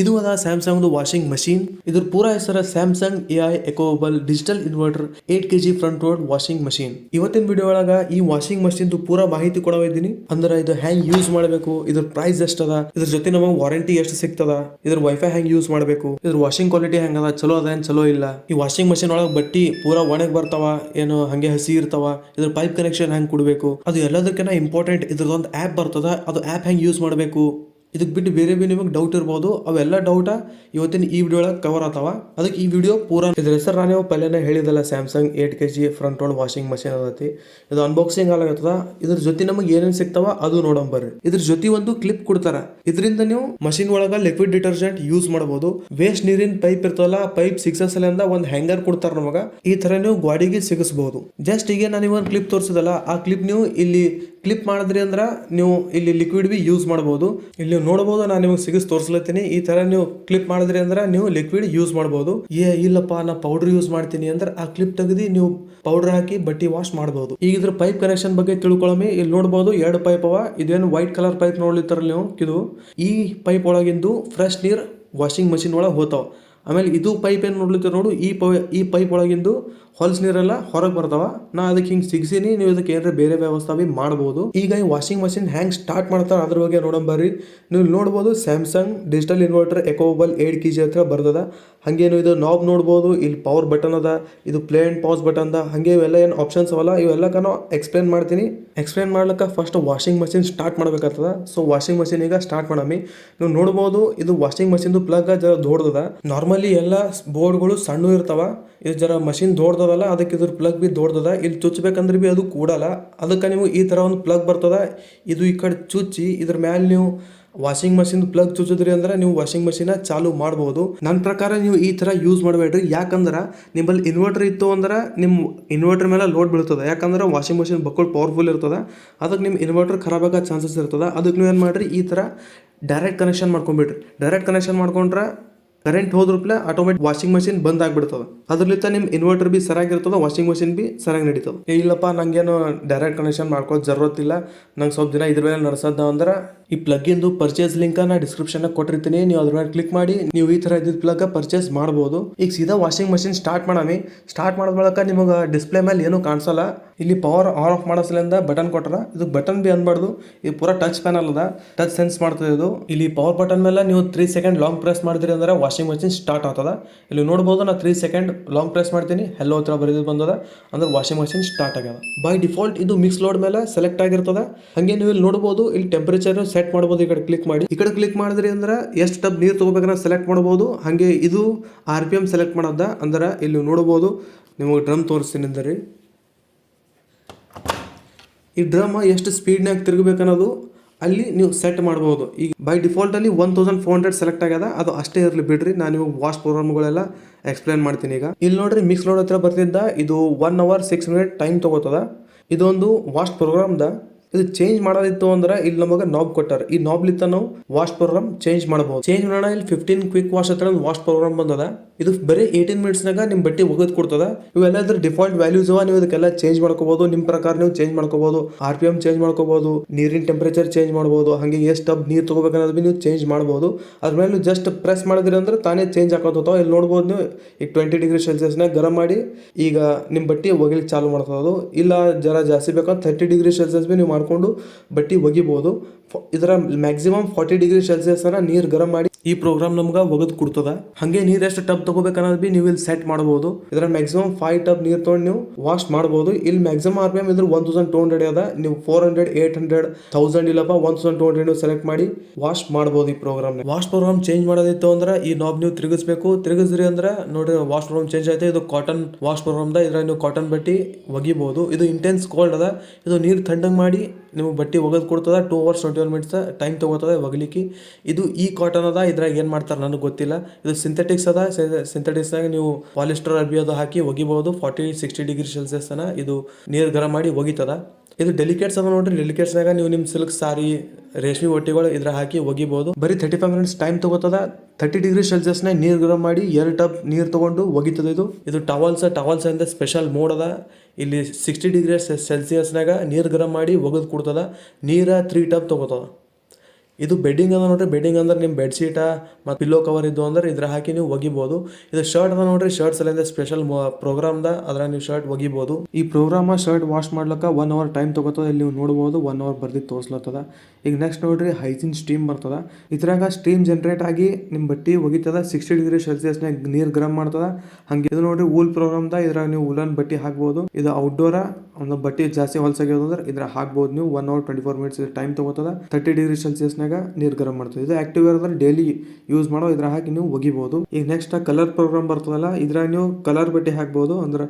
ಇದು ಅದ Samsung washing machine ಇದ್ರ ಪೂರ ಹೆಸರ Samsung A I EcoBubble digital inverter eight K G front load washing machine ಇವತ್ತಿನ ವಿಡಿಯೋ ಒಳಗ ಈ ವಾಷಿಂಗ್ ಮಷೀನ್ ಪೂರಾ ಮಾಹಿತಿ ಕೊಡವಿದ್ದೀನಿ ಅಂದ್ರೆ ಇದು ಹ್ಯಾಂಗ್ ಯೂಸ್ ಮಾಡಬೇಕು, ಇದ್ರ ಪ್ರೈಸ್ ಎಷ್ಟದ ಇದ್ರ ಜೊತೆ ನಮಗೆ ವಾರಂಟಿ ಎಷ್ಟು ಸಿಗ್ತದ, ಇದ್ರ ವೈಫೈ ಹ್ಯಾಂಗ್ ಯೂಸ್ ಮಾಡಬೇಕು, ಇದ್ರ ವಾಷಿಂಗ್ ಕ್ವಾಲಿಟಿ ಹೆಂಗದ ಚಲೋ ಅದ ಏನ್ ಚಲೋ ಇಲ್ಲ. ಈ ವಾಷಿಂಗ್ ಮಷೀನ್ ಒಳಗೆ ಬಟ್ಟಿ ಪೂರಾ ಒಣಗ್ ಬರ್ತಾವ, ಏನು ಹಂಗೆ ಹಸಿ ಇರ್ತಾವ, ಇದ್ರ ಪೈಪ್ ಕನೆಕ್ಷನ್ ಹೆಂಗ್ ಕೊಡಬೇಕು. ಅದು ಎಲ್ಲದಕ್ಕಿಂತ ಇಂಪಾರ್ಟೆಂಟ್ ಇದ್ರದೊಂದು ಆ್ಯಪ್ ಬರ್ತದ, ಅದು ಆ್ಯಪ್ ಹೆಂಗ್ ಯೂಸ್ ಮಾಡಬೇಕು. ಇದಕ್ಕೆ ಬಿಟ್ಟು ಬೇರೆ ಬೇರೆ ನಿಮಗೆ ಡೌಟ್ ಇರ್ಬೋದು. ಅವೆಲ್ಲ ಡೌಟ ಇವತ್ತಿನ ಈ ವಿಡಿಯೋ ಒಳಗೆ ಕವರ್ ಆಗ್ತಾವ. ಅದಕ್ಕೆ ಈ ವಿಡಿಯೋ ಪೂರ ಇದ್ರ ಹೆಸರು ನಾನು ಪಲ್ಲೆನೇ ಹೇಳಿದಲ್ಲ Samsung eight K G front load washing machine ಅದೈತಿ ಇದು ಅನ್ಬಾಕ್ಸಿಂಗ್ ಆಗತ್ತದ ಇದ್ರ ಜೊತೆ ನಮಗೆ ಏನೇನು ಸಿಗ್ತಾವ ಅದು ನೋಡೋಣ ಬರ್ರಿ. ಇದ್ರ ಜೊತೆ ಒಂದು ಕ್ಲಿಪ್ ಕೊಡ್ತಾರ. ಇದರಿಂದ ನೀವು ಮಷೀನ್ ಒಳಗ ಲಿಕ್ವಿಡ್ ಡಿಟರ್ಜೆಂಟ್ ಯೂಸ್ ಮಾಡಬಹುದು ವೇಸ್ಟ್ ನೀರಿನ ಪೈಪ್ ಇರ್ತವಲ್ಲ ಪೈಪ್ ಸಿಕ್ಸಸಲಿಂದ ಒಂದು ಹ್ಯಾಂಗರ್ ಕೊಡ್ತಾರ ನಮಗ. ಈ ತರ ನೀವು ಗಾಡಿಗೆ ಸಿಗಿಸಬಹುದು ಜಸ್ಟ್ ಈಗ ನಾನು ಒಂದು ಕ್ಲಿಪ್ ತೋರಿಸಿದಲ್ಲ, ಆ ಕ್ಲಿಪ್ ನೀವು ಇಲ್ಲಿ ಕ್ಲಿಪ್ ಮಾಡಿದ್ರಿ ಅಂದ್ರ ನೀವು ಇಲ್ಲಿ ಲಿಕ್ವಿಡ್ ಬಿ ಯೂಸ್ ಮಾಡಬಹುದು ಇಲ್ಲಿ ನೀವು ನೋಡಬಹುದು ನಾನು ನಿಮಗೆ ಸಿಗಿಸ್ ತೋರಿಸ್ಲತ್ತೀನಿ. ಈ ತರ ನೀವು ಕ್ಲಿಪ್ ಮಾಡಿದ್ರಿ ಅಂದ್ರೆ ನೀವು ಲಿಕ್ವಿಡ್ ಯೂಸ್ ಮಾಡಬಹುದು ಏ, ಇಲ್ಲಪ್ಪ, ನಾ ಪೌಡರ್ ಯೂಸ್ ಮಾಡ್ತೀನಿ ಅಂದ್ರೆ ಆ ಕ್ಲಿಪ್ ತೆಗೆದು ನೀವು ಪೌಡರ್ ಹಾಕಿ ಬಟ್ಟಿ ವಾಶ್ ಮಾಡಬಹುದು ಈಗ ಇದ್ರ ಪೈಪ್ ಕನೆಕ್ಷನ್ ಬಗ್ಗೆ ತಿಳ್ಕೊಳಮಿ. ಇಲ್ಲಿ ನೋಡಬಹುದು ಎರಡು ಪೈಪ್ ಅವ. ಇದೇನು ವೈಟ್ ಕಲರ್ ಪೈಪ್ ನೋಡ್ಲಿತ್ತಾರ ನೀವು? ಇದು ಈ ಪೈಪ್ ಒಳಗಿಂದು ಫ್ರೆಶ್ ನೀರ್ ವಾಷಿಂಗ್ ಮಷಿನ್ ಒಳಗೆ ಹೋತಾವ. ಆಮೇಲೆ ಇದು ಪೈಪ್ ಏನು ನೋಡ್ಲಿಕ್ಕೆ ನೋಡು? ಈ ಪೈ ಈ ಪೈಪ್ ಒಳಗಿಂದು ಹೊಲಸ್ ನೀರೆಲ್ಲ ಹೊರಗೆ ಬರ್ತಾವ. ನಾ ಅದಕ್ಕೆ ಹಿಂಗೆ ಸಿಗ್ಸೀನಿ, ನೀವು ಇದಕ್ಕೆ ಏನಾರ ಬೇರೆ ವ್ಯವಸ್ಥೆ ಬಿ ಮಾಡ್ಬೋದು. ಈಗ ಈ ವಾಷಿಂಗ್ ಮಷಿನ್ ಹ್ಯಾಂಗ್ ಸ್ಟಾರ್ಟ್ ಮಾಡ್ತಾರೆ ಅದ್ರ ಬಗ್ಗೆ ನೋಡೋಣ ಬರ್ರಿ. ನೀವು ನೋಡ್ಬೋದು Samsung digital inverter EcoBubble eight K G ಹತ್ರ ಬರ್ತದ. ಹಾಗೇನು ಇದು ನಾಬ್ ನೋಡ್ಬೋದು, ಇಲ್ಲಿ ಪವರ್ ಬಟನ್ ಅದ, ಇದು ಪ್ಲೇ ಆ್ಯಂಡ್ ಪಾಸ್ ಬಟನ್ ಅದ. ಹಾಗೆ ಇವೆಲ್ಲ ಏನು ಆಪ್ಷನ್ಸ್ ಅವಲ್ಲ ಇವೆಲ್ಲ ನಾನು ಎಕ್ಸ್ಪ್ಲೇನ್ ಮಾಡ್ತೀನಿ. ಎಕ್ಸ್ಪ್ಲೇನ್ ಮಾಡ್ಲಿಕ್ಕೆ ಫಸ್ಟ್ ವಾಷಿಂಗ್ ಮಷಿನ್ ಸ್ಟಾರ್ಟ್ ಮಾಡ್ಬೇಕಾಗ್ತದ. ಸೊ ವಾಷಿಂಗ್ ಮಷಿನ್ ಈಗ ಸ್ಟಾರ್ಟ್ ಮಾಡಮಿ. ನೀವು ನೋಡ್ಬೋದು, ಇದು ವಾಷಿಂಗ್ ಮಷಿನ್ದು ಪ್ಲಗ್ ಜರ ದೊಡ್ಡದ. ನಾರ್ಮಲಿ ಎಲ್ಲ ಬೋರ್ಡ್ಗಳು ಸಣ್ಣ ಇರ್ತಾವ. ಇದು ಜರ ಮಷಿನ್ ದೊಡ್ಡದಲ್ಲ ಅದಕ್ಕೆ ಇದ್ರ ಪ್ಲಗ್ ಬಿ ದೊಡ್ಡದ. ಇಲ್ಲಿ ಚುಚ್ಚಬೇಕಂದ್ರೆ ಬಿ ಅದು ಕೂಡಲ್ಲ. ಅದಕ್ಕೆ ನೀವು ಈ ಥರ ಒಂದು ಪ್ಲಗ್ ಬರ್ತದ. ಇದು ಈ ಕಡೆ ಚುಚ್ಚಿ, ಇದ್ರ ಮ್ಯಾಲೆ ನೀವು ವಾಷಿಂಗ್ ಮಷಿನ್ ಪ್ಲಗ್ ಚುಚ್ಚಿದ್ರಿ ಅಂದ್ರೆ ನೀವು ವಾಷಿಂಗ್ ಮಷಿನ ಚಾಲು ಮಾಡ್ಬೋದು. ನನ್ನ ಪ್ರಕಾರ ನೀವು ಈ ಥರ ಯೂಸ್ ಮಾಡಬೇಡ್ರಿ. ಯಾಕಂದ್ರೆ ನಿಮ್ಮಲ್ಲಿ ಇನ್ವರ್ಟರ್ ಇತ್ತು ಅಂದ್ರೆ ನಿಮ್ಮ ಇನ್ವರ್ಟರ್ ಮೇಲೆ ಲೋಡ್ ಬೀಳ್ತದೆ. ಯಾಕಂದ್ರೆ ವಾಷಿಂಗ್ ಮಷಿನ್ ಬಕ್ಕಳು ಪವರ್ಫುಲ್ ಇರ್ತದೆ. ಅದಕ್ಕೆ ನಿಮ್ಮ ಇನ್ವರ್ಟರ್ ಖರಾಬಾಗೋ ಚಾನ್ಸಸ್ ಇರ್ತದೆ. ಅದಕ್ಕೆ ನೀವು ಏನು ಮಾಡಿರಿ, ಈ ಥರ ಡೈರೆಕ್ಟ್ ಕನೆಕ್ಷನ್ ಮಾಡ್ಕೊಂಬಿಡ್ರಿ ಡೈರೆಕ್ಟ್ ಕನೆಕ್ಷನ್ ಮಾಡ್ಕೊಂಡ್ರೆ ಕರೆಂಟ್ ಹೋದ್ರೂಪ್ಲೆ ಆಟೋಮೆಟಿಕ್ ವಾಷಿಂಗ್ ಮಷಿನ್ ಬಂದ್ ಆಗ್ಬಿಡ್ತದ. ನಿಮ್ಮ ಇನ್ವರ್ಟರ್ ಬಿ ಸರಿಯಾಗಿರ್ತದ ವಾಷಿಂಗ್ ಮಷಿನ್ ಬಿ ಸರಿಯಾಗಿ ನಡೀತದ. ಇಲ್ಲಪ್ಪ, ನಂಗೇನು ಡೈರೆಕ್ಟ್ ಕನೆಕ್ಷನ್ ಮಾಡ್ಕೋ ಜರೂರತ್ತಿಲ್ಲ ನಂಗೆ ಸ್ವಲ್ಪ ದಿನ ಇದ್ರ ಮೇಲೆ ಅಂದ್ರೆ ಈ ಪ್ಲಗ್ಗಿಂದು ಪರ್ಚೇಸ್ ಲಿಂಕ್ ನಾ ಡಿಸ್ಕ್ರಿಪ್ಷನ್ ಕೊಟ್ಟಿರ್ತೀನಿ. ನೀವು ಅದ್ರ ಮೇಲೆ ಕ್ಲಿಕ್ ಮಾಡಿ, ನೀವು ಈ ತರ ಇದ್ದಿದ್ದ ಪ್ಲಗ್ ಪರ್ಚೇಸ್ ಮಾಡ್ಬೋದು. ಈಗ ಸೀದಾ ವಾಷಿಂಗ್ ಮಷಿನ್ ಸ್ಟಾರ್ಟ್ ಮಾಡಮಿ. ಸ್ಟಾರ್ಟ್ ಮಾಡಿದ ಬಳಕ ನಿಮಗೆ ಡಿಸ್ಪ್ಲೇ ಮೇಲೆ ಏನು ಕಾಣಿಸಲ್ಲ. ಇಲ್ಲಿ ಪವರ್ ಆನ್ ಆಫ್ ಮಾಡೋಸಲಿಂದ ಬಟನ್ ಕೊಟ್ಟರ ಇದು ಬಟನ್ ಬಿ ಅನ್ಬಾರ್ದು. ಇದು ಪೂರಾ ಟಚ್ ಪ್ಯಾನಲ್ ಅದ ಟಚ್ ಸೆನ್ಸ್ ಮಾಡ್ತದೆ ಇದು. ಇಲ್ಲಿ ಪವರ್ ಬಟನ್ ಮೇಲೆ ನೀವು ತ್ರೀ ಸೆಕೆಂಡ್ ಲಾಂಗ್ ಪ್ರೆಸ್ ಮಾಡಿದ್ರಿ ಅಂದ್ರೆ ವಾಷಿಂಗ್ ಮಷಿನ್ ಸ್ಟಾರ್ಟ್ ಆಗ್ತದ. ಇಲ್ಲಿ ನೋಡ್ಬೋದು ನಾ ತ್ರೀ ಸೆಕೆಂಡ್ ಲಾಂಗ್ ಪ್ರೆಸ್ ಮಾಡ್ತೀನಿ ಹೆಲ್ಲೋ ಹತ್ರ ಬರೆದು ಬಂದದ, ಅಂದ್ರೆ ವಾಷಿಂಗ್ ಮಷಿನ್ ಸ್ಟಾರ್ಟ್ ಆಗ್ಯದ. ಬೈ ಡಿಫಾಲ್ಟ್ ಇದು ಮಿಕ್ಸ್ ಲೋಡ್ ಮೇಲೆ ಸೆಲೆಕ್ಟ್ ಆಗಿರ್ತದ. ಹಂಗೆ ನೀವು ಇಲ್ಲಿ ನೋಡ್ಬೋದು, ಇಲ್ಲಿ ಟೆಂಪರೇಚರ್ ಸೆಟ್ ಮಾಡ್ಬೋದು, ಈ ಕಡೆ ಕ್ಲಿಕ್ ಮಾಡಿ. ಈ ಕಡೆ ಕ್ಲಿಕ್ ಮಾಡಿದ್ರಿ ಅಂದ್ರೆ ಎಷ್ಟು ಟಬ್ ನೀರು ತಗೋಬೇಕನ್ನ ಸೆಲೆಕ್ಟ್ ಮಾಡ್ಬೋದು. ಹಾಗೆ ಇದು ಆರ್ ಪಿ ಎಂ ಸೆಲೆಕ್ಟ್ ಮಾಡೋದ, ಅಂದ್ರೆ ಇಲ್ಲಿ ನೋಡ್ಬೋದು, ನಿಮಗೆ ಡ್ರಮ್ ತೋರಿಸ್ತೀನಿ ಅಂದರೆ. ಈ ಡ್ರಮ್ ಎಷ್ಟು ಸ್ಪೀಡ್ನಾಗ ತಿರುಗಬೇಕನ್ನೋದು ಅಲ್ಲಿ ನೀವು ಸೆಟ್ ಮಾಡ್ಬೋದು. ಈಗ by ಡಿಫಾಲ್ಟಲ್ಲಿ one thousand four hundred select ಆಗ್ಯದ, ಅದು ಅಷ್ಟೇ ಇರಲಿ ಬಿಡ್ರಿ. ನಾನು ಇವಾಗ ವಾಶ್ ಪ್ರೋಗ್ರಾಮ್ಗಳೆಲ್ಲ ಎಕ್ಸ್ಪ್ಲೇನ್ ಮಾಡ್ತೀನಿ ಈಗ. ಇಲ್ಲಿ ನೋಡ್ರಿ ಮಿಕ್ಸ್ ಲೋಡ್ ಹತ್ರ ಬರ್ತಿದ್ದ, ಇದು one hour six minute time ತೊಗೋತದ. ಇದೊಂದು ವಾಶ್ ಪ್ರೋಗ್ರಾಮ್ದ ಇದು ಚೇಂಜ್ ಮಾಡೋದಿತ್ತು ಅಂದ್ರೆ ಇಲ್ಲಿ ನಮಗೆ ನಾಬ್ ಕೊಟ್ಟಾರ. ಈ ನಾಬ್ಲಿತ್ತ ನಾವು ವಾಶ್ ಪ್ರೋಗ್ರಾಮ್ ಚೇಂಜ್ ಮಾಡಬಹುದು ಚೇಂಜ್ ಮಾಡೋಣ ಇಲ್ಲಿ ಫಿಫ್ಟೀನ್ ಕ್ವಿಕ್ ವಾಶ್ ಹತ್ರ ವಾಶ್ ಪ್ರೋಗ್ರಾಮ್ ಬಂದದ. ಇದು ಬರೀ ಏಯ್ಟೀನ್ ಮಿನಿಟ್ಸ್ನಾಗ ನಿಮ್ಮ ಬಟ್ಟೆ ಒಗದು ಕೊಡ್ತದ? ಇವೆಲ್ಲ ಇದ್ರ ಡಿಫಾಲ್ಟ್ ವ್ಯಾಲ್ಯೂಸ್ ಅವ, ನೀವು ಇದಕ್ಕೆಲ್ಲ ಚೇಂಜ್ ಮಾಡ್ಕೋಬಹುದು ನಿಮ್ಮ ಪ್ರಕಾರ ನೀವು ಚೇಂಜ್ ಮಾಡ್ಕೋಬಹುದು ಆರ್ ಪಿ ಎಂ ಚೇಂಜ್ ಮಾಡ್ಕೋಬಹುದು ನೀರಿನ ಟೆಂಪರೇಚರ್ ಚೇಂಜ್ ಮಾಡ್ಬೋದು, ಹಾಗೆ ಎಷ್ಟು ಟಬ್ ನೀರು ತಗೋಬೇಕನ್ನೋದು ನೀವು ಚೇಂಜ್ ಮಾಡ್ಬೋದು. ಅದ್ರ ಮೇಲೆ ನೀವು ಜಸ್ಟ್ ಪ್ರೆಸ್ ಮಾಡಿದ್ರಿ ಅಂದ್ರೆ ತಾನೇ ಚೇಂಜ್ ಹಾಕೋತಾವ ಇಲ್ಲಿ ನೋಡ್ಬೋದು ನೀವು. ಈಗ ಟ್ವೆಂಟಿ ಡಿಗ್ರಿ ಸೆಲ್ಸಿಯಸ್ನಾಗ ಗರಂ ಮಾಡಿ, ಈಗ ನಿಮ್ಮ ಬಟ್ಟೆ ಒಗಿಲಿಕ್ಕೆ ಚಾಲು ಮಾಡ್ತದದು ಇಲ್ಲ, ಜರ ಜಾಸ್ತಿ ಬೇಕಂದ್ರೆ ಥರ್ಟಿ ಡಿಗ್ರಿ ಸೆಲ್ಸಿಯಸ್ ಬಿ ನೀವು ಮಾಡ್ಕೊಂಡು ಬಟ್ಟೆ ಒಗಿಬೋದು. ಇದರ ಮ್ಯಾಕ್ಸಿಮಮ್ ಫಾರ್ಟಿ ಡಿಗ್ರಿ ಸೆಲ್ಸಿಯಸ್ ಅನ್ನ ನೀರು ಗರಂ ಮಾಡಿ ಈ ಪ್ರೋಗ್ರಾಮ್ ನಮ್ಗೆ ಒಗದ್ ಕೊಡ್ತದ. ಹಂಗೆ ನೀರ್ ಎಷ್ಟು ಟಬ್ ತಗೋಬೇಕನ್ನೋದು ಬಿ ನೀವು ಇಲ್ಲಿ ಸೆಟ್ ಮಾಡಬಹುದು ಇದರ ಮ್ಯಾಕ್ಸಿಮಮ್ ಫೈವ್ ಟಬ್ ನೀರು ತೊಗೊಂಡು ನೀವು ವಾಶ್ ಮಾಡಬಹುದು ಇಲ್ಲಿ ಮ್ಯಾಕ್ಸಿಮಮ್ ಆರ್ ಪಿ ಎಂ ಇದ್ರ ಒನ್ ತೌಸಂಡ್ ಟೂ ಹಂಡ್ರೆಡ್ ಅದ. ನೀವು four hundred eight hundred thousand ಇಲ್ಲಪ್ಪ one thousand two hundred select ಮಾಡಿ ವಾಶ್ ಮಾಡಬಹುದು ಈ ಪ್ರೋಗ್ರಾಮ್ ವಾಶ್ ಪ್ರೋಗ್ರಾಮ್ ಚೇಂಜ್ ಮಾಡೋದಿತ್ತು ಅಂದ್ರೆ ಈ ನಾಬ್ ನೀವು ತಿರುಗಿಸ್ಬೇಕು. ತಿರುಗಿಸ್ರಿ ಅಂದ್ರೆ ನೋಡಿ ವಾಶ್ ಪ್ರೋಗ್ರಾಮ್ ಚೇಂಜ್ ಆಯ್ತು. ಇದು ಕಾಟನ್ ವಾಶ್ ಪ್ರೋಗ್ರಾಮ್ ದ. ಇದ್ರ ನೀವು ಕಾಟನ್ ಬಟ್ಟಿ ಒಗಿಬಹುದು ಇದು ಇಂಟೆನ್ಸ್ ಕೋಲ್ಡ್ ಅದ. ಇದು ನೀರು ಥಂಡಂಗ್ ಮಾಡಿ ನಿಮಗೆ ಬಟ್ಟಿ ಒಗದ್ ಕೊಡ್ತದ. Two hours twenty one minutes time ತೊಗೋತದೆ ಒಗಲಿಕ್ಕೆ ಇದು ಈ ಕಾಟನ್ ಅದ, ಇದ್ರಾಗ ಏನು ಮಾಡ್ತಾರೆ ನನಗೆ ಗೊತ್ತಿಲ್ಲ. ಇದು ಸಿಂಥೆಟಿಕ್ಸ್ ಅದ ಸಿಂಥೆಟಿಕ್ಸ್ನಾಗ ನೀವು ಪಾಲಿಸ್ಟರ್ ಅರ್ಬಿ ಅದು ಹಾಕಿ ಒಗಿಬಹುದು ಫಾರ್ಟಿ ಸಿಕ್ಸ್ಟಿ ಡಿಗ್ರಿ ಸೆಲ್ಸಿಯಸ್ ಇದು ನೀರು ಗರಂ ಮಾಡಿ ಒಗಿತದ ಇದು ಡೆಲಿಕೇಟ್ಸ್ ಅದ ನೋಡ್ರಿ. ಡೆಲಿಕೇಟ್ಸ್ನಾಗ ನೀವು ನಿಮ್ಮ ಸಿಲ್ಕ್ ಸಾರಿ ರೇಷ್ಮೆ ಒಟ್ಟಿಗಳು ಇದ್ರ ಹಾಕಿ ಒಗಿಬಹುದು ಬರೀ ತರ್ಟಿ ಫೈವ್ ಮಿನಿಟ್ಸ್ ಟೈಮ್ ತಗೋತದ ತರ್ಟಿ ಡಿಗ್ರಿ ಸೆಲ್ಸಿಯಸ್ನಾಗ ನೀರು ಗರಂ ಮಾಡಿ ಎರಡು ಟಬ್ ನೀರು ತಗೊಂಡು ಒಗಿತದ ಇದು. ಇದು ಟವಲ್ಸ್ ಟವಲ್ಸ್ ಅಂತ ಸ್ಪೆಷಲ್ ಮೋಡ್ ಅದ. ಇಲ್ಲಿ ಸಿಕ್ಸ್ಟಿ ಡಿಗ್ರಿ ಸೆಲ್ಸಿಯಸ್ನಾಗ ನೀರು ಗರಂ ಮಾಡಿ ಒಗದು ಕೊಡ್ತದ. ನೀರ ತ್ರೀ ಟಬ್ ತಗೋತದ. ಇದು ಬೆಡ್ಡಿಂಗ್ ಅದ ನೋಡ್ರಿ. ಬೆಡ್ಡಿಂಗ್ ಅಂದ್ರೆ ನಿಮ್ಮ ಬೆಡ್ಶೀಟ ಮತ್ತು ಪಿಲ್ಲೋ ಕವರ್ ಇದ್ದು ಅಂದ್ರೆ ಇದ್ರ ಹಾಕಿ ನೀವು ಒಗಿಬೋದು. ಇದು ಶರ್ಟ್ ಅದ ನೋಡ್ರಿ ಶರ್ಟ್ಸ್ ಸಲಿಂದ ಸ್ಪೆಷಲ್ ಪ್ರೋಗ್ರಾಮ್ದ ಅದ್ರ ನೀವು ಶರ್ಟ್ ಒಗಿಬಹುದು ಈ ಪ್ರೋಗ್ರಾಮ್ ಶರ್ಟ್ ವಾಶ್ ಮಾಡ್ಲಿಕ್ಕೆ ಒನ್ ಅವರ್ ಟೈಮ್ ತಗೋತದ, ಇಲ್ಲಿ ನೀವು ನೋಡಬಹುದು ಒನ್ ಅವರ್ ಬರ್ದಿ ತೋರ್ಸ್ಲತ್ತದ. ಈಗ ನೆಕ್ಸ್ಟ್ ನೋಡ್ರಿ ಹೈಜಿನ್ ಸ್ಟೀಮ್ ಬರ್ತದ. ಇದ್ರಾಗ ಸ್ಟೀಮ್ ಜನರೇಟ್ ಆಗಿ ನಿಮ್ಮ ಬಟ್ಟೆ ಒಗಿತದ ಸಿಕ್ಸ್ಟಿ ಡಿಗ್ರಿ ಸೆಲ್ಸಿಯಸ್ನಾಗ ನೀರು ಗರಂ ಮಾಡ್ತದ. ಹಂಗೆ ಇದು ನೋಡ್ರಿ ಪ್ರೋಗ್ರಾಮ್ ಪ್ರೋಗ್ರಾಮ್ದ ಇದ್ರಾಗ ನೀವು ಉಲನ್ ಬಟ್ಟೆ ಹಾಕ್ಬೋದು. ಇದು ಔಟ್ಡೋರ್ ಒಂದು ಬಟ್ಟೆ ಜಾಸ್ತಿ ಹೊಲ್ಸಾಗಿರೋದು ಅಂದ್ರೆ ಇದ್ರ ಹಾಕ್ಬೋದು. ನೀವು one hour twenty four minutes time ತಗೋತದ thirty degree ಸೆಲ್ಸಿಯಸ್ನಾಗ ನೀರು ಗರಂ ಮಾಡ್ತದೆ. ಇದು ಆಕ್ಟಿವ್ ಅಂದ್ರೆ ಡೈಲಿ ಯೂಸ್ ಮಾಡೋ ಇದ್ರ ಹಾಕಿ ನೀವು ಒಗಿಬೋದು. ಈಗ ನೆಕ್ಸ್ಟ್ ಕಲರ್ ಪ್ರೋಗ್ರಾಮ್ ಬರ್ತದಲ್ಲ, ಇದ್ರಾಗ ನೀವು ಕಲರ್ ಬಟ್ಟೆ ಹಾಕ್ಬೋದು. ಅಂದ್ರೆ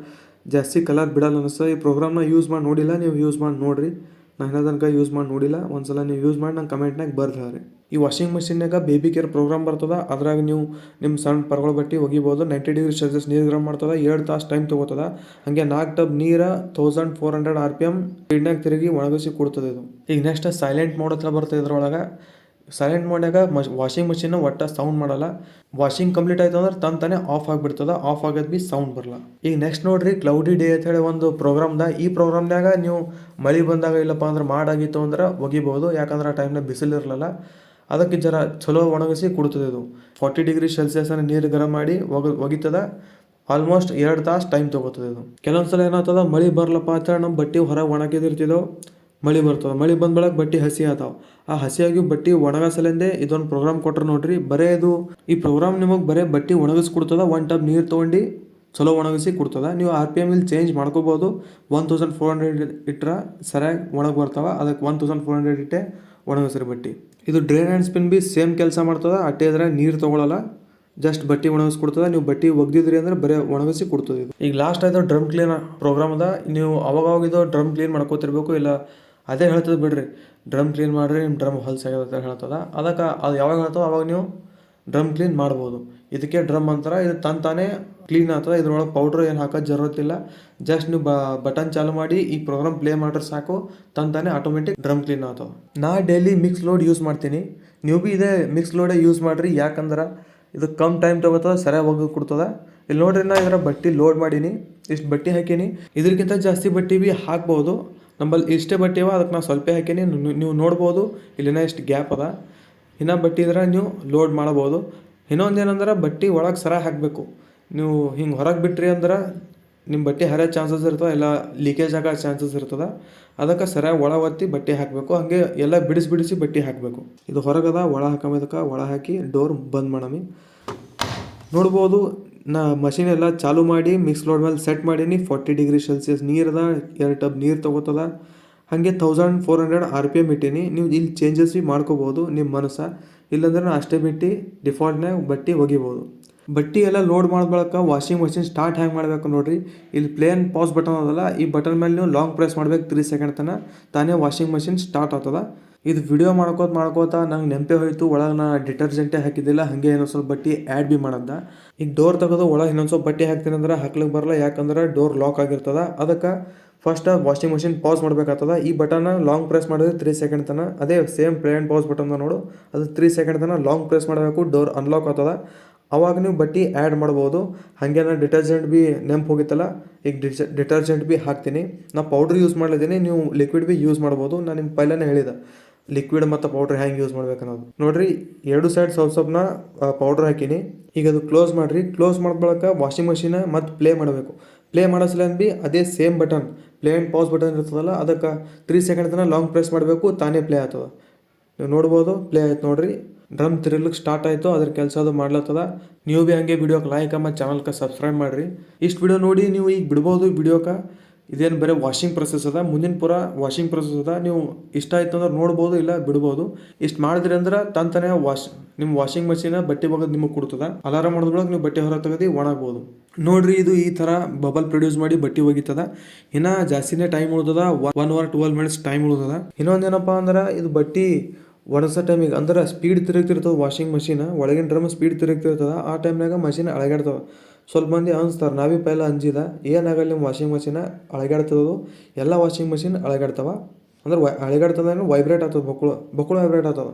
ಜಾಸ್ತಿ ಕಲರ್ ಬಿಡಲ್ಲ ಅನಿಸ್ತದೆ. ಈ ಪ್ರೋಗ್ರಾಮ್ನ ಯೂಸ್ ಮಾಡಿ ನೋಡಿಲ್ಲ, ನೀವು ಯೂಸ್ ಮಾಡಿ ನೋಡ್ರಿ. ನಾನು ಇನ್ನೂ ತನಕ ಯೂಸ್ ಮಾಡಿ ನೋಡಿಲ್ಲ. ಒಂದ್ಸಲ ನೀವು ಯೂಸ್ ಮಾಡಿ ನಂಗೆ ಕಮೆಂಟ್ನಾಗ ಹೇಳ್ರಿ. ಈ ವಾಷಿಂಗ್ ಮಷಿನ್ಯಾಗ ಬೇಬಿ ಕೇರ್ ಪ್ರೋಗ್ರಾಮ್ ಬರ್ತದ. ಅದ್ರಾಗ ನೀವು ನಿಮ್ಮ ಸಣ್ಣ ಪರ್ಗಳು ಬಟ್ಟೆ ಒಗಿಬೋದು. ನೈಂಟಿ ಡಿಗ್ರಿ ಸೆಲ್ಸಿಯಸ್ ನೀರು ಗರಂ ಮಾಡ್ತದೆ. ಎರಡು ತಾಸು ಟೈಮ್ ತೊಗೋತದ. ಹಾಗೆ ನಾಲ್ಕು ಟಬ್ ನೀರ thousand four hundred R P M ಸ್ಪೀಡ್ನಾಗ ತಿರುಗಿ ಒಣಗಿಸಿ ಕೊಡ್ತದೆ ಇದು. ಈಗ ನೆಕ್ಸ್ಟ್ ಸೈಲೆಂಟ್ ಮೋಡ್ ಹತ್ರ ಬರ್ತದೆ ಇದ್ರೊಳಗೆ. ಸೈಲೆಂಟ್ ಮಾಡ್ಯಾಗ ಮಶ್ ವಾಷಿಂಗ್ ಮಷಿನ್ನ ಒಟ್ಟ ಸೌಂಡ್ ಮಾಡಲ್ಲ. ವಾಷಿಂಗ್ ಕಂಪ್ಲೀಟ್ ಆಯ್ತು ಅಂದ್ರೆ ತನ್ ತಾನೇ ಆಫ್ ಆಗಿಬಿಡ್ತದ. ಆಫ್ ಆಗೋದು ಬಿ ಸೌಂಡ್ ಬರಲ್ಲ. ಈಗ ನೆಕ್ಸ್ಟ್ ನೋಡ್ರಿ ಕ್ಲೌಡಿ ಡೇ ಅಂತ ಹೇಳಿ ಒಂದು ಪ್ರೋಗ್ರಾಮ್ದ ಈ ಪ್ರೋಗ್ರಾಮ್ನಾಗ ನೀವು ಮಳೆ ಬಂದಾಗ ಇಲ್ಲಪ್ಪ ಅಂದ್ರೆ ಮಾಡಾಗಿತ್ತು ಅಂದ್ರೆ ಒಗಿಬೋದು ಯಾಕಂದ್ರೆ ಆ ಟೈಮ್ನಾಗ ಬಿಸಿಲು ಇರಲಿಲ್ಲ. ಅದಕ್ಕೆ ಜರ ಚಲೋ ಒಣಗಿಸಿ ಕೊಡ್ತದೆ ಇದು. ಫಾರ್ಟಿ ಡಿಗ್ರಿ ಸೆಲ್ಸಿಯಸ್ನ ನೀರು ಗರಂ ಮಾಡಿ ಒಗ, ಒಗಿತದ. ಆಲ್ಮೋಸ್ಟ್ ಎರಡು ತಾಸು ಟೈಮ್ ತೊಗೋತದೆ ಇದು. ಕೆಲವೊಂದು ಸಲ ಏನಾಗ್ತದ, ಮಳೆ ಬರಲಪ್ಪ ಅಂತೇಳಿ ನಮ್ಮ ಬಟ್ಟೆ ಹೊರಗೆ ಒಣಗಿದಿರ್ತಿದ್ದೆವು ಮಳೆ ಬರ್ತದೆ. ಮಳೆ ಬಂದ ಬಳಕ ಬಟ್ಟೆ ಹಸಿ ಆತಾವ. ಆ ಹಸಿಯಾಗಿ ಬಟ್ಟೆ ಒಣಗಸಲೆಂದೇ ಇದೊಂದು ಪ್ರೋಗ್ರಾಮ್ ಕೊಟ್ರೆ ನೋಡ್ರಿ. ಬರೇ ಇದು ಈ ಪ್ರೋಗ್ರಾಮ್ ನಿಮಗೆ ಬರೇ ಬಟ್ಟೆ ಒಣಗಿಸ್ಕೊಡ್ತದ ಒನ್ ಟಬ್ ನೀರು ತೊಗೊಂಡು ಚಲೋ ಒಣಗಿಸಿ ಕೊಡ್ತದ. ನೀವು ಆರ್ ಪಿ ಎಂ ಇಲ್ಲಿ ಚೇಂಜ್ ಮಾಡ್ಕೋಬೋದು. ಒನ್ ತೌಸಂಡ್ ಫೋರ್ ಹಂಡ್ರೆಡ್ ಇಟ್ಟರೆ ಸರಿಯಾಗಿ ಒಣಗಿ ಬರ್ತಾವ. ಅದಕ್ಕೆ ಒನ್ ತೌಸಂಡ್ ಫೋರ್ ಹಂಡ್ರೆಡ್ ಇಟ್ಟೆ ಒಣಗಿಸ್ರಿ ಬಟ್ಟೆ. ಇದು ಡ್ರೈನ್ ಆ್ಯಂಡ್ ಸ್ಪಿನ್ ಬಿ ಸೇಮ್ ಕೆಲಸ ಮಾಡ್ತದ. ಅಟ್ಟೆ ಇದ್ರೆ ನೀರು ತೊಗೊಳಲ್ಲ. ಜಸ್ಟ್ ಬಟ್ಟೆ ಒಣಗಿಸ್ಕೊಡ್ತದ ನೀವು ಬಟ್ಟೆ ಒಗ್ದಿದ್ರಿ ಅಂದ್ರೆ ಬರೇ ಒಣಗಿಸಿ ಕೊಡ್ತದೆ ಇದು. ಈಗ ಲಾಸ್ಟ್ ಆಯ್ತು ಡ್ರಮ್ ಕ್ಲೀನ್ ಪ್ರೋಗ್ರಾಮ್ ಅದ. ನೀವು ಅವಾಗ ಇದು ಡ್ರಮ್ ಕ್ಲೀನ್ ಮಾಡ್ಕೋತಿರ್ಬೇಕು. ಇಲ್ಲ ಅದೇ ಹೇಳ್ತದೆ ಬಿಡ್ರಿ ಡ್ರಮ್ ಕ್ಲೀನ್ ಮಾಡಿರಿ ನಿಮ್ಮ ಡ್ರಮ್ ಹೊಲ್ಸಾಗ್ಯದ ಹೇಳ್ತದ. ಅದಕ್ಕೆ ಅದು ಯಾವಾಗ ಹೇಳ್ತೋ ಅವಾಗ ನೀವು ಡ್ರಮ್ ಕ್ಲೀನ್ ಮಾಡ್ಬೋದು. ಇದಕ್ಕೆ ಡ್ರಮ್ ಅಂತಾರೆ, ಇದು ತನ್ ತಾನೇ ಕ್ಲೀನ್ ಆಗ್ತದೆ. ಇದ್ರೊಳಗೆ ಪೌಡ್ರ್ ಏನು ಹಾಕೋದು ಜರೂರತ್ತಿಲ್ಲ. ಜಸ್ಟ್ ನೀವು ಬಟನ್ ಚಾಲು ಮಾಡಿ, ಈ ಪ್ರೋಗ್ರಾಮ್ ಪ್ಲೇ ಮಾಡ್ರೆ ಸಾಕು. ತನ್ ತಾನೇ ಆಟೋಮೆಟಿಕ್ ಡ್ರಮ್ ಕ್ಲೀನ್ ಆಗ್ತವೆ ನಾ ಡೈಲಿ ಮಿಕ್ಸ್ ಲೋಡ್ ಯೂಸ್ ಮಾಡ್ತೀನಿ. ನೀವು ಭೀ ಇದೇ ಮಿಕ್ಸ್ ಲೋಡೇ ಯೂಸ್ ಮಾಡಿರಿ. ಯಾಕಂದ್ರೆ ಇದು ಕಮ್ ಟೈಮ್ ತಗೋತದೆ, ಸರಿಯಾಗಿ ಹೋಗಿ ಕೊಡ್ತದೆ. ಇಲ್ಲಿ ನೋಡ್ರಿ ನಾ ಇದರ ಬಟ್ಟೆ ಲೋಡ್ ಮಾಡೀನಿ. ಇಷ್ಟು ಬಟ್ಟೆ ಹಾಕೀನಿ. ಇದಕ್ಕಿಂತ ಜಾಸ್ತಿ ಬಟ್ಟೆ ಭೀ ಹಾಕ್ಬೋದು. ನಮ್ಮಲ್ಲಿ ಇಷ್ಟೇ ಬಟ್ಟೆ ಅವ ಅದಕ್ಕೆ ನಾವು ಸ್ವಲ್ಪ ಹಾಕೀನಿ. ನೀವು- ನೋಡ್ಬೋದು, ಇಲ್ಲಿನ ಇಷ್ಟು ಗ್ಯಾಪ್ ಅದ. ಇನ್ನೂ ಬಟ್ಟೆ ಇದ್ರೆ ನೀವು ಲೋಡ್ ಮಾಡ್ಬೋದು. ಇನ್ನೊಂದು ಏನಂದ್ರೆ, ಬಟ್ಟೆ ಒಳಗೆ ಸರ ಹಾಕಬೇಕು. ನೀವು ಹಿಂಗೆ ಹೊರಗೆ ಬಿಟ್ರಿ ಅಂದ್ರೆ ನಿಮ್ಮ ಬಟ್ಟೆ ಹರಿಯೋ ಚಾನ್ಸಸ್ ಇರ್ತದೆ ಎಲ್ಲ ಲೀಕೇಜ್ ಆಗೋ ಚಾನ್ಸಸ್ ಇರ್ತದೆ. ಅದಕ್ಕೆ ಸರಿಯಾಗಿ ಒಳ ಒತ್ತಿ ಬಟ್ಟೆ ಹಾಕಬೇಕು. ಹಾಗೆ ಎಲ್ಲ ಬಿಡಿಸಿ ಬಿಡಿಸಿ ಬಟ್ಟೆ ಹಾಕಬೇಕು. ಇದು ಹೊರಗದ, ಒಳ ಅದಕ್ಕೆ ಒಳ ಹಾಕಿ ಡೋರ್ ಬಂದ್ ಮಾಡಮಿ. ನೋಡ್ಬೋದು ನಾ ಮಷಿನ್ ಎಲ್ಲ ಚಾಲು ಮಾಡಿ ಮಿಕ್ಸ್ ಲೋಡ್ ಮೇಲೆ ಸೆಟ್ ಮಾಡೀನಿ. ಫಾರ್ಟಿ ಡಿಗ್ರಿ ಸೆಲ್ಸಿಯಸ್ ನೀರದ, ಎರಡು ಟಬ್ ನೀರು ತೊಗೋತದ. ಹಾಗೆ thousand four hundred R P M ಇಟ್ಟೀನಿ. ನೀವು ಇಲ್ಲಿ ಚೇಂಜಸ್ ಭೀ ಮಾಡ್ಕೋಬೋದು ನಿಮ್ಮ ಮನಸ್ಸು. ಇಲ್ಲಾಂದ್ರೆ ನಾ ಅಷ್ಟೇ ಬಿಟ್ಟು ಡಿಫಾಲ್ಟ್ನಾಗ ಬಟ್ಟೆ ಒಗಿಬೋದು. ಬಟ್ಟೆ ಎಲ್ಲ ಲೋಡ್ ಮಾಡಿದ ವಾಷಿಂಗ್ ಮಷಿನ್ ಸ್ಟಾರ್ಟ್ ಹ್ಯಾಂಗೆ ಮಾಡಬೇಕು ನೋಡಿರಿ. ಇಲ್ಲಿ ಪ್ಲೇನ್ ಪಾಸ್ ಬಟನ್ ಅದಲ್ಲ. ಈ ಬಟನ್ ಮೇಲೆ ನೀವು ಲಾಂಗ್ ಪ್ರೆಸ್ ಮಾಡ್ಬೇಕು ತ್ರೀ ಸೆಕೆಂಡ್ ತನಕ. ತಾನೇ ವಾಷಿಂಗ್ ಮಷಿನ್ ಸ್ಟಾರ್ಟ್ ಆಗ್ತದ. ಇದು ವಿಡಿಯೋ ಮಾಡ್ಕೋತ ಮಾಡ್ಕೋತ ನಂಗೆ ನೆನಪೇ ಹೋಯಿತು, ಒಳಗೆ ನಾ ಡಿಟರ್ಜೆಂಟೇ ಹಾಕಿದ್ದಿಲ್ಲ, ಹಾಗೆ ಇನ್ನೊಂದು ಸ್ವಲ್ಪ ಬಟ್ಟೆ ಆ್ಯಡ್ ಬಿ ಮಾಡದ್ದ. ಈಗ ಡೋರ್ ತೆಗೆದು ಒಳಗೆ ಇನ್ನೊಂದು ಸ್ವಲ್ಪ ಬಟ್ಟೆ ಹಾಕ್ತೀನಿ ಅಂದ್ರೆ ಹಾಕ್ಲಿಕ್ಕೆ ಬರಲ್ಲ, ಯಾಕಂದ್ರೆ ಡೋರ್ ಲಾಕ್ ಆಗಿರ್ತದ. ಅದಕ್ಕೆ ಫಸ್ಟ್ ವಾಷಿಂಗ್ ಮಷಿನ್ ಪಾಸ್ ಮಾಡ್ಬೇಕಾಗ್ತದ. ಈ ಬಟನ್ನ ಲಾಂಗ್ ಪ್ರೆಸ್ ಮಾಡಿದ್ರೆ ತ್ರೀ ಸೆಕೆಂಡ್ ತನಕ ಅದೇ same play and pause button ನೋಡು, ಅದು ತ್ರೀ ಸೆಕೆಂಡ್ ತನಕ ಲಾಂಗ್ ಪ್ರೆಸ್ ಮಾಡಬೇಕು ಡೋರ್ ಅನ್ಲಾಕ್ ಆಗ್ತದ. ಅವಾಗ ನೀವು ಬಟ್ಟೆ ಆ್ಯಡ್ ಮಾಡ್ಬೋದು. ಹಾಗೆ ನಾನು ಡಿಟರ್ಜೆಂಟ್ ಬಿ ನೆಂಪು ಹೋಗಿತ್ತಲ್ಲ, ಈಗ ಡಿಟ ಡಿಟರ್ಜೆಂಟ್ ಬಿ ಹಾಕ್ತೀನಿ. ನಾ ಪೌಡ್ರ್ ಯೂಸ್ ಮಾಡ್ಲಿದ್ದೀನಿ ನೀವು ಲಿಕ್ವಿಡ್ ಬಿ ಯೂಸ್ ಮಾಡ್ಬೋದು. ನಾನು ನಿಮ್ಗೆ ಪೈಲನೇ ಹೇಳಿದೆ. ಲಿಕ್ವಿಡ್ ಮತ್ತು ಪೌಡ್ರ್ ಹ್ಯಾಂಗೆ ಯೂಸ್ ಮಾಡ್ಬೇಕು ಅನ್ನೋದು ನೋಡ್ರಿ, ಎರಡು ಸೈಡ್ ಸ್ವಲ್ಪ ಸ್ವಲ್ಪನ ಪೌಡ್ರ್ ಹಾಕಿನಿ. ಈಗ ಅದು ಕ್ಲೋಸ್ ಮಾಡಿರಿ. ಕ್ಲೋಸ್ ಮಾಡಿದ ವಾಷಿಂಗ್ ಮಷಿನ ಮತ್ತು ಪ್ಲೇ ಮಾಡಬೇಕು. ಪ್ಲೇ ಮಾಡೋಸಲ ಬಿ ಅದೇ same button play and pause button ಇರ್ತದಲ್ಲ, ಅದಕ್ಕೆ ತ್ರೀ ಸೆಕೆಂಡ್ ತನಕ ಲಾಂಗ್ ಪ್ರೆಸ್ ಮಾಡಬೇಕು, ತಾನೇ ಪ್ಲೇ ಆಗ್ತದೆ. ನೀವು ನೋಡ್ಬೋದು ಪ್ಲೇ ಆಯ್ತು ನೋಡ್ರಿ. ಡ್ರಮ್ ತಿರುಗ್ಲಿಕ್ಕೆ ಸ್ಟಾರ್ಟ್ ಆಯಿತು, ಅದ್ರ ಕೆಲಸ ಅದು ಮಾಡ್ಲತ್ತದ. ನೀವು ಭೀ ಹಂಗೆ ವಿಡಿಯೋಕ್ಕೆ ಲೈಕ್ ಮತ್ತು ಚಾನಲ್ಗೆ ಸಬ್ಸ್ಕ್ರೈಬ್ ಮಾಡಿರಿ. ಇಷ್ಟು ವಿಡಿಯೋ ನೋಡಿ ನೀವು ಈಗ ಬಿಡ್ಬೋದು ವಿಡಿಯೋಕ್ಕೆ ಇದೇನು ಬರೀ ವಾಷಿಂಗ್ ಪ್ರೊಸೆಸ್ ಅದ? ಮುಂದಿನ ಪೂರ ವಾಷಿಂಗ್ ಪ್ರೊಸೆಸ್ ಅದ. ನೀವು ಇಷ್ಟ ಆಯ್ತು ಅಂದ್ರೆ ನೋಡ್ಬೋದು, ಇಲ್ಲ ಬಿಡ್ಬೋದು. ಇಷ್ಟು ಮಾಡಿದ್ರಿ ಅಂದ್ರೆ ತಂತಾನೆ ವಾಶ್ ನಿಮ್ಮ ವಾಷಿಂಗ್ ಮಷೀನ್ ಬಟ್ಟೆ ಬಗ್ಗೆ ನಿಮಗೆ ಕೊಡ್ತದ. ಅಲಾರಾಮ್ ಮಾಡಿದೊಳಗೆ ನೀವು ಬಟ್ಟೆ ಹೊರ ತೆಗೆದು ಒಣಗ್ಬೋದು ನೋಡ್ರಿ, ಇದು ಈ ಥರ ಬಬಲ್ ಪ್ರೊಡ್ಯೂಸ್ ಮಾಡಿ ಬಟ್ಟೆ ಒಗಿತದ. ಇನ್ನ ಜಾಸ್ತಿನೇ time ಉಳ್ದದ one hour twelve minutes time ಉಳ್ದದ ಇನ್ನೊಂದೇನಪ್ಪ ಅಂದ್ರೆ ಇದು ಬಟ್ಟೆ ಒಣಸ ಟೈಮಿಗೆ ಅಂದ್ರೆ ಸ್ಪೀಡ್ ತಿರುಗ್ತಿರ್ತದೆ ವಾಷಿಂಗ್ ಮಷೀನ್ ಒಳಗಿನ ಡ್ರಮ್ ಸ್ಪೀಡ್ ತಿರುಗ್ತಿರ್ತದ. ಆ ಟೈಮ್ನಾಗ ಮಷೀನ್ ಅಳಗಾಡ್ತವೆ ಸ್ವಲ್ಪ ಮಂದಿ ಅನ್ಸ್ತಾರೆ. ನಾವೇ ಪೈಲ ಅಂಜಿದ ಏನಾಗಲ್ಲ ನಿಮ್ಮ ವಾಷಿಂಗ್ ಮಷೀನ ಅಳಗಾಡ್ತದದು ಎಲ್ಲ ವಾಷಿಂಗ್ ಮಷೀನ್ ಅಳಗಾಡ್ತವ. ಅಂದ್ರೆ ವೈ, ಅಳಗಾಡ್ತದ ಏನು? ವೈಬ್ರೇಟ್ ಆಗ್ತದೆ, ಬಕ್ಕುಳು ಬಕ್ಕುಳು ವೈಬ್ರೇಟ್ ಆಗ್ತದ.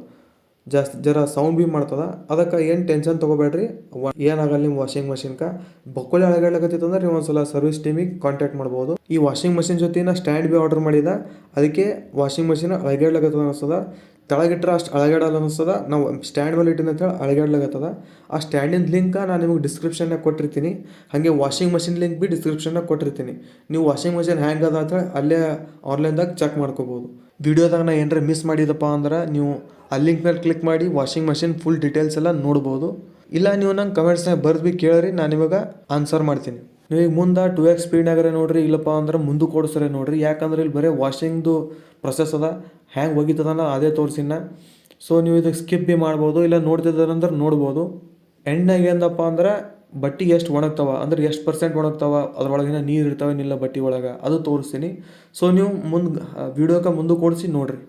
ಜಾಸ್ತಿ ಜರ ಸೌಂಡ್ ಬಿ ಮಾಡ್ತದ. ಅದಕ್ಕೆ ಏನು ಟೆನ್ಷನ್ ತೊಗೋಬೇಡ್ರಿ? ಏನಾಗಲ್ಲ ನಿಮ್ಮ ವಾಷಿಂಗ್ ಮಷಿನ್ಕ ಬಕ್ಕುಳಿ ಅಳಗಾಡ್ಲಿಕ್ಕೆ ಅಂದ್ರೆ ನೀವು ಒಂದ್ಸಲ ಸರ್ವಿಸ್ ಟೀಮಿಗೆ ಕಾಂಟ್ಯಾಕ್ಟ್ ಮಾಡ್ಬೋದು. ಈ ವಾಷಿಂಗ್ ಮಷಿನ್ ಜೊತೆ ನಾ ಸ್ಟ್ಯಾಂಡ್ ಭೀ ಆರ್ಡರ್ ಮಾಡಿದ, ಅದಕ್ಕೆ ವಾಷಿಂಗ್ ಮಷಿನ್ ಅಳಗಾಡ್ಲಕತ್ತದ ಅನಿಸ್ತದ ತೆಳಗಿಟ್ರೆ ಅಷ್ಟು ಅಳಗಾಡಲ್ಲ ಅನ್ನಿಸ್ತದ. ನಾವು ಸ್ಟ್ಯಾಂಡ್ ಮೇಲೆ ಇಟ್ಟಿನ ಅಂತೇಳಿ ಅಳಗಾಡ್ಲಾಗತ್ತದ. ಆ ಸ್ಟ್ಯಾಂಡಿನ ಲಿಂಕ ನಾನು ನಿಮಗೆ ಡಿಸ್ಕ್ರಿಪ್ಷನ್ನಾಗ ಕೊಟ್ಟಿರ್ತೀನಿ. ಹಾಗೆ ವಾಷಿಂಗ್ ಮಷಿನ್ ಲಿಂಕ್ ಭೀ ಡಿಸ್ಕ್ರಿಪ್ಷನ್ನಾಗ ಕೊಟ್ಟಿರ್ತೀನಿ. ನೀವು ವಾಷಿಂಗ್ ಮಷಿನ್ ಹ್ಯಾಂಗ್ ಅದ ಅಂತೇಳಿ ಅಲ್ಲೇ ಆನ್ಲೈನ್ದಾಗ ಚೆಕ್ ಮಾಡ್ಕೋಬೋದು. ವೀಡಿಯೋದಾಗ ನಾ ಏನಾರ ಮಿಸ್ ಮಾಡಿದಪ್ಪ ಅಂದ್ರೆ ನೀವು ಆ ಲಿಂಕ್ ಮೇಲೆ ಕ್ಲಿಕ್ ಮಾಡಿ ವಾಷಿಂಗ್ ಮಷಿನ್ ಫುಲ್ ಡೀಟೇಲ್ಸ್ ಎಲ್ಲ ನೋಡ್ಬೋದು. ಇಲ್ಲ ನೀವು ನಂಗೆ ಕಮೆಂಟ್ಸ್ನಾಗ ಬರ್ದು ಭೀ ಕೇಳ್ರಿ ನಾನು ಇವಾಗ ಆನ್ಸರ್ ಮಾಡ್ತೀನಿ. ನೀವು ಈಗ ಮುಂದೆ ಟು ಎಕ್ಸ್ ಸ್ಪೀಡ್ನಾಗರೆ ನೋಡ್ರಿ, ಇಲ್ಲಪ್ಪ ಅಂದ್ರೆ ಮುಂದೆ ಓಡಿಸ್ರೆ ನೋಡ್ರಿ. ಯಾಕಂದ್ರೆ ಇಲ್ಲಿ ಬರೀ ವಾಷಿಂಗ್ದು ಪ್ರೊಸೆಸ್ ಅದ. ಹ್ಯಾಂಗೆ ಒಗಿತದಲ್ಲ ಅದೇ ತೋರಿಸಿನ ಸೊ ನೀವು ಇದಕ್ಕೆ ಸ್ಕಿಪ್ ಭೀ ಮಾಡ್ಬೋದು, ಇಲ್ಲ ನೋಡ್ತಿದ್ದಾರಂದ್ರೆ ನೋಡ್ಬೋದು. ಎಣ್ಣೆಗೆ ಏನಪ್ಪ ಅಂದ್ರೆ ಬಟ್ಟೆ ಎಷ್ಟು ಒಣಗ್ತಾವ, ಅಂದ್ರೆ ಎಷ್ಟು ಪರ್ಸೆಂಟ್ ಒಣಗ್ತಾವ, ಅದ್ರೊಳಗಿನ ನೀರು ಇರ್ತಾವೆ ನಿಲ್ಲ ಬಟ್ಟೆ ಒಳಗೆ, ಅದು ತೋರಿಸ್ತೀನಿ. ಸೊ ನೀವು ಮುಂದೆ ವೀಡಿಯೋಕ್ಕೆ ಮುಂದೆ ಕೊಡಿಸಿ ನೋಡ್ರಿ.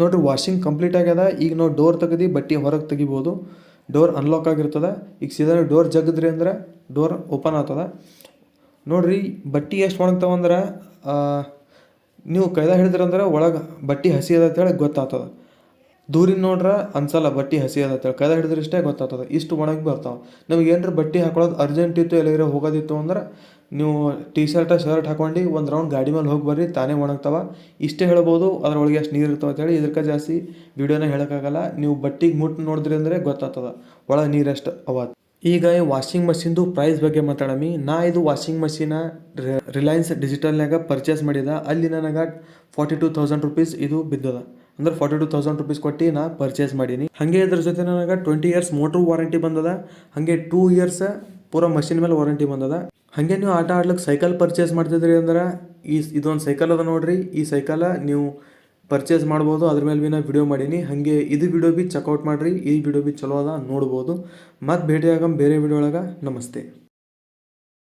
ನೋಡ್ರಿ ವಾಷಿಂಗ್ ಕಂಪ್ಲೀಟ್ ಆಗ್ಯದ. ಈಗ ನಾವು ಡೋರ್ ತೆಗೆದು, ಬಟ್ಟೆ ಹೊರಗೆ ತೆಗಿಬೋದು. ಡೋರ್ ಅನ್ಲಾಕ್ ಆಗಿರ್ತದೆ. ಈಗ ಸೀದಾ ಡೋರ್ ಜಗದ್ರಿ ಅಂದ್ರೆ ಡೋರ್ ಓಪನ್ ಆಗ್ತದ. ನೋಡ್ರಿ, ಬಟ್ಟೆ ಎಷ್ಟು ಒಣಗ್ತಾವಂದ್ರೆ ನೀವು ಕೈದಾಗ ಹಿಡಿದ್ರಂದ್ರೆ ಒಳಗೆ ಬಟ್ಟೆ ಹಸಿ ಅದ ಅಂತೇಳಿ ಗೊತ್ತಾಗ್ತದ. ದೂರಿನ ನೋಡ್ರ ಅನ್ಸಲ್ಲ, ಬಟ್ಟೆ ಹಸಿ ಅದ ಅಂತೇಳಿ ಕೈದಾಗ ಹಿಡಿದ್ರೆ ಇಷ್ಟೇ ಗೊತ್ತಾಗ್ತದ. ಇಷ್ಟು ಒಣಗಿ ಬರ್ತಾವೆ. ನಮ್ಗೆ ಏನರ ಬಟ್ಟೆ ಹಾಕೊಳ್ಳೋದು ಅರ್ಜೆಂಟ್ ಇತ್ತು, ಎಲ್ಲಿಗಾರ ಹೋಗೋದಿತ್ತು ಅಂದ್ರೆ ನೀವು ಟೀ ಶರ್ಟ ಶರ್ಟ್ ಹಾಕೊಂಡು ಒಂದು ರೌಂಡ್ ಗಾಡಿ ಮೇಲೆ ಹೋಗಿ ಬರ್ರಿ, ತಾನೇ ಒಣಗ್ತಾವ. ಇಷ್ಟೇ ಹೇಳ್ಬೋದು, ಅದರೊಳಗೆ ಎಷ್ಟು ನೀರು ಇರ್ತಾವೆ ಅಂತೇಳಿ ಇದಕ್ಕೆ ಜಾಸ್ತಿ ವೀಡಿಯೋನ ಹೇಳೋಕ್ಕಾಗಲ್ಲ. ನೀವು ಬಟ್ಟೆಗೆ ಮುಟ್ಟು ನೋಡಿದ್ರಿ ಅಂದರೆ ಗೊತ್ತಾಗ್ತದ. ಒಳಗೆ ನೀರು ಎಷ್ಟು ಅವ ಈಗ ಈ ವಾಷಿಂಗ್ ಮಷಿನ್ದು ಪ್ರೈಸ್ ಬಗ್ಗೆ ಮಾತಾಡಮಿ. ನಾ ಇದು ವಾಷಿಂಗ್ ಮಷೀನ ರಿಲಯನ್ಸ್ ಡಿಜಿಟಲ್ನಾಗ ಪರ್ಚೇಸ್ ಮಾಡಿದ. ಅಲ್ಲಿ ನನಗೆ ಫಾರ್ಟಿ ಟು ತೌಸಂಡ್ ರುಪೀಸ್ ಇದು ಬಿದ್ದದ. ಅಂದ್ರೆ ಫಾರ್ಟಿ ಟು ತೌಸಂಡ್ ರುಪೀಸ್ ಕೊಟ್ಟು ನಾ ಪರ್ಚೇಸ್ ಮಾಡೀನಿ. ಹಾಗೆ ಇದ್ರ ಜೊತೆ ನನಗೆ ಟ್ವೆಂಟಿ ಇಯರ್ಸ್ ಮೋಟ್ರ್ ವಾರಂಟಿ ಬಂದದ. ಹಾಗೆ ಟೂ ಇಯರ್ಸ್ ಪೂರಾ ಮಷಿನ್ ಮೇಲೆ ವಾರಂಟಿ ಬಂದದ. ಹಾಗೆ ನೀವು ಆಟ ಆಡ್ಲಿಕ್ಕೆ ಸೈಕಲ್ ಪರ್ಚೇಸ್ ಮಾಡ್ತಿದ್ರಿ ಅಂದ್ರೆ ಈ ಇದೊಂದು ಸೈಕಲ್ ಅದ ನೋಡ್ರಿ. ಈ ಸೈಕಲ ನೀವು ಪರ್ಚೇಸ್ ಮಾಡ್ಬೋದು. ಅದ್ರ ಮೇಲೆ ಭೀ ನಾ ವಿಡಿಯೋ ಮಾಡೀನಿ. ಹಾಗೆ ಇದು ವಿಡಿಯೋ ಭೀ ಚೆಕ್ಔಟ್ ಮಾಡಿರಿ. ಈ ವಿಡಿಯೋ ಭೀ ಚಲೋ ಅದ, ನೋಡ್ಬೋದು. ಮತ್ತು ಭೇಟಿಯಾಗಮ್ ಬೇರೆ ವಿಡಿಯೋ ಒಳಗೆ. ನಮಸ್ತೆ.